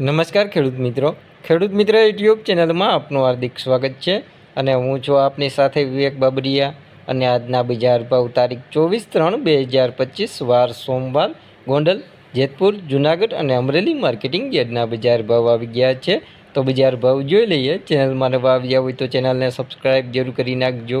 નમસ્કાર ખેડૂત મિત્રો. ખેડૂત મિત્ર યુટ્યુબ ચેનલમાં આપનું હાર્દિક સ્વાગત છે અને હું છું આપની સાથે વિવેક બાબરિયા અને આજના બજાર ભાવ તારીખ ચોવીસ ત્રણ બે હજાર પચીસ વાર સોમવાર ગોંડલ, જેતપુર, જુનાગઢ અને અમરેલી માર્કેટિંગ યાર્ડના બજાર ભાવ આવી ગયા છે. તો બજાર ભાવ જોઈ લઈએ. ચેનલમાં નવા આવ્યા હોય તો ચેનલને સબસ્ક્રાઈબ જરૂર કરી નાખજો.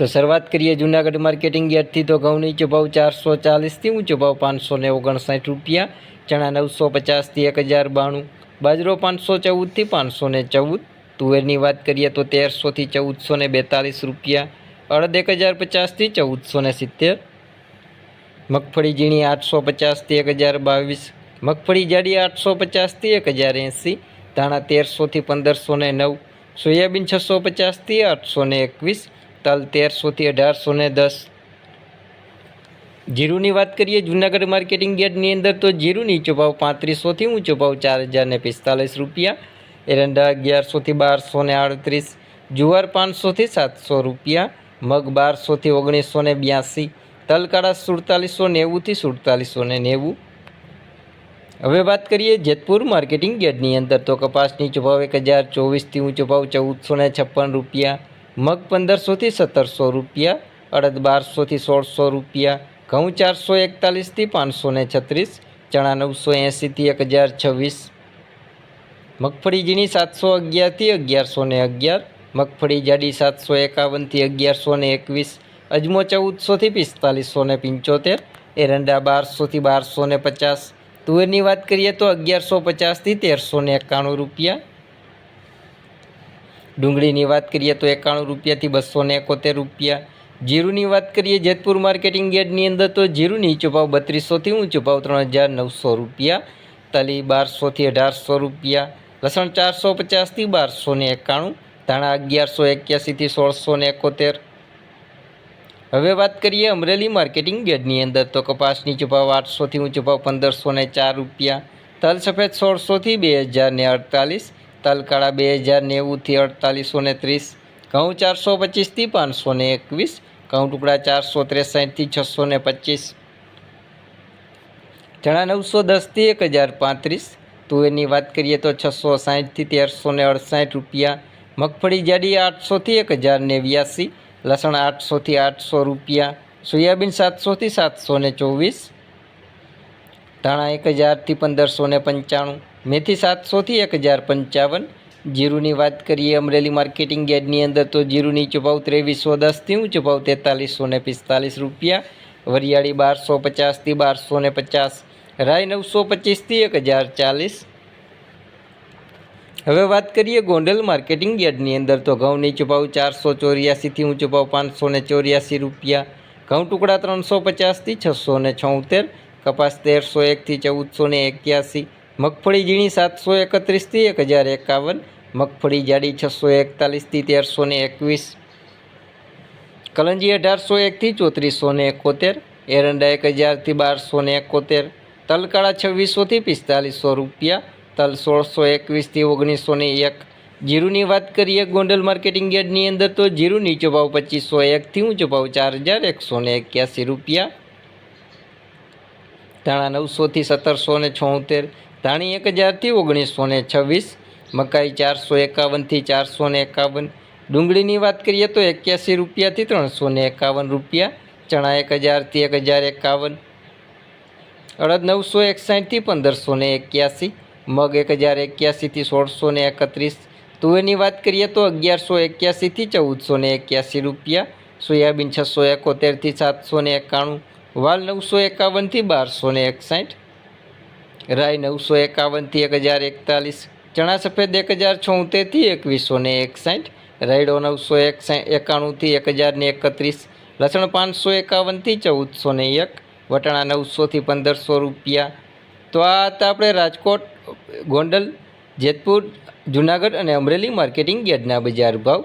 તો શરૂઆત કરીએ જુનાગઢ માર્કેટિંગ યાર્ડથી. તો ઘઉં નીચો ભાવ ચારસો ચાલીસથી ઊંચો ભાવ પાંચસો ને ઓગણસાઠ રૂપિયા, ચણા નવસો પચાસથી એક હજાર બાણું, બાજરો પાંચસો ચૌદથી પાંચસો ને ચૌદ, તુવેરની વાત કરીએ તો તેરસોથી ચૌદસો ને બેતાલીસ રૂપિયા, અડદ એક હજાર પચાસથી ચૌદસો ને સિત્તેર, મગફળી ઝીણી આઠસો પચાસથી એક હજાર બાવીસ, મગફળી જાડી આઠસો પચાસથી એક હજાર એંસી, ધાણા તેરસોથી પંદરસો ને નવ, સોયાબીન છસો પચાસથી આઠસો ને એકવીસ તલ તેરસોથી અઢારસો ને દસ. જીરુની વાત કરીએ, જુનાગઢ માર્કેટિંગ યાર્ડની અંદર તો જીરુની નીચો ભાવ પાંત્રીસોથી ઊંચો ભાવ ચાર હજાર ને પિસ્તાલીસ રૂપિયા. એરંડા અગિયારસોથી બારસો ને આડત્રીસ. જુવાર પાંચસોથી સાતસો રૂપિયા. મગ બારસોથી ઓગણીસો ને બ્યાસી. તલકાળા સુડતાલીસો નેવુંથી સુડતાલીસો ને નેવું. હવે વાત કરીએ જેતપુર માર્કેટિંગ યાર્ડની અંદર તો કપાસ નીચો ભાવ એક હજાર ચોવીસથી ઊંચો ભાવ ચૌદસો ને છપ્પન રૂપિયા. મગ પંદરસોથી સત્તરસો રૂપિયા, અડદ બારસોથી સોળસો રૂપિયા, ઘઉં ચારસો એકતાલીસથી પાંચસો ને છત્રીસ, ચણા નવસો એંસીથી એક હજાર છવ્વીસ. મગફળી ઝીણી સાતસો અગિયારથી અગિયારસો ને અગિયાર, મગફળી જાડી સાતસો એકાવનથી અગિયારસો ને એકવીસ, અજમો ચૌદસોથી પિસ્તાલીસો ને પંચોતેર, એરંડા બારસોથી બારસો ને પચાસ. તુવેરની વાત કરીએ તો અગિયારસો પચાસથી તેરસો ને એકાણું રૂપિયા ડુંગળીની વાત કરીએ તો એકાણું રૂપિયાથી બસો ને એકોતેર રૂપિયા. જીરુની વાત કરીએ જેતપુર માર્કેટિંગ યાર્ડની અંદર તો જીરુની નીચો ભાવ બત્રીસોથી ઊંચો ભાવ ત્રણ હજાર નવસો રૂપિયા. તલી બારસોથી અઢારસો રૂપિયા. લસણ ચારસો પચાસથી બારસો ને એકાણું. ધાણા અગિયારસો એક્યાસીથી સોળસો ને એકોતેર. હવે વાત કરીએ અમરેલી માર્કેટિંગ યાર્ડની અંદર તો કપાસ નીચો આઠસોથી ઊંચો ભાવ પંદરસો ને ચાર રૂપિયા. તલ સફેદ સોળસોથી બે હજાર ને અડતાલીસ. તલકાળા બે હજાર નેવુંથી અડતાલીસો ને ત્રીસ, ઘઉં ચારસો પચીસથી પાંચસો ને એકવીસ, ઘઉં ટુકડા ચારસો ત્રેસાઠથી છસો ને પચીસ, ચણા નવસો દસથી એક હજાર પાંત્રીસ, તુવેરની વાત કરીએ તો છસો સાહીઠથી તેરસો ને અડસાઠ રૂપિયા, મગફળી જાડી આઠસોથી એક હજાર નેવ્યાસી, લસણ આઠસોથી આઠસો રૂપિયા, સોયાબીન સાતસોથી સાતસો ને ચોવીસ ધાણા એક હજારથી પંદરસો ને પંચાણું, મેથી સાતસોથી એક હજાર પંચાવન, જીરુની વાત કરીએ અમરેલી માર્કેટિંગ યાર્ડની અંદર તો જીરુની ચુભાવ ભાવ ત્રેવીસો દસથી ઊંચો ભાવ તેતાલીસો ને પિસ્તાલીસ રૂપિયા, વરિયાળી બારસો પચાસથી બારસો ને પચાસ રાય નવસો પચીસથી એક હજાર ચાલીસ. હવે વાત કરીએ ગોંડલ માર્કેટિંગ યાર્ડની અંદર તો ઘઉંની ચુભાવ ચારસો ચોર્યાસીથી ઊંચો ભાવ પાંચસો ને ચોર્યાસી રૂપિયા, ઘઉં ટુકડા ત્રણસો પચાસથી છસો ને છોતેર કપાસ તેરસો એકથી ચૌદસો ને એક્યાસી, મગફળી ઝીણી સાતસો એકત્રીસથી એક હજાર એકાવન, મગફળી જાડી છસો એકતાલીસથી તેરસો ને એકવીસ, કલંજી અઢારસો એકથી ચોત્રીસો ને એકોતેર, એરંડા એક હજારથી બારસો ને એકોતેર, તલકાળા છવ્વીસોથી પિસ્તાલીસો રૂપિયા, તલ સોળસો એકવીસથી ઓગણીસો ને એક. જીરુની વાત કરીએ ગોંડલ માર્કેટિંગ યાર્ડની અંદર તો જીરુ નીચો ભાવ પચીસો એકથી ઊંચો ભાવ ચાર હજાર એકસો ને એક્યાસી રૂપિયા ધાણા નવસોથી સત્તરસો ને છોતેર, ધાણી એક હજારથી ઓગણીસો ને છવ્વીસ, મકાઈ ચારસો એકાવનથી ચારસો ને એકાવન, ડુંગળીની વાત કરીએ તો એક્યાસી રૂપિયાથી ત્રણસો ને એકાવન રૂપિયા, ચણા એક હજારથી એક હજાર એકાવન, અડદ નવસો એકસાઠથી પંદરસો ને એક્યાસી, મગ એક હજાર એક્યાસીથી સોળસો ને એકત્રીસ, તુવેરની વાત કરીએ તો અગિયારસો એક્યાસીથી ચૌદસો ને એક્યાસી રૂપિયા, સોયાબીન છસો એકોતેરથી સાતસો ને એકાણું વાલ નવસો એકાવનથી બારસો ને એકસાઠ. રાય નવસો એકાવનથી એક હજાર એકતાલીસ. ચણા સફેદ એક હજાર છોતેરથી એકવીસો ને એકસાઠ. રાયડો નવસો એકસાઠ એકાણુંથી એક હજાર ને એકત્રીસ. લસણ પાંચસો એકાવનથી ચૌદસો ને એક. વટાણા નવસોથી પંદરસો રૂપિયા. તો આ હતા આપણે રાજકોટ, ગોંડલ, જેતપુર, જુનાગઢ અને અમરેલી માર્કેટિંગ યાર્ડના બજાર ભાવ.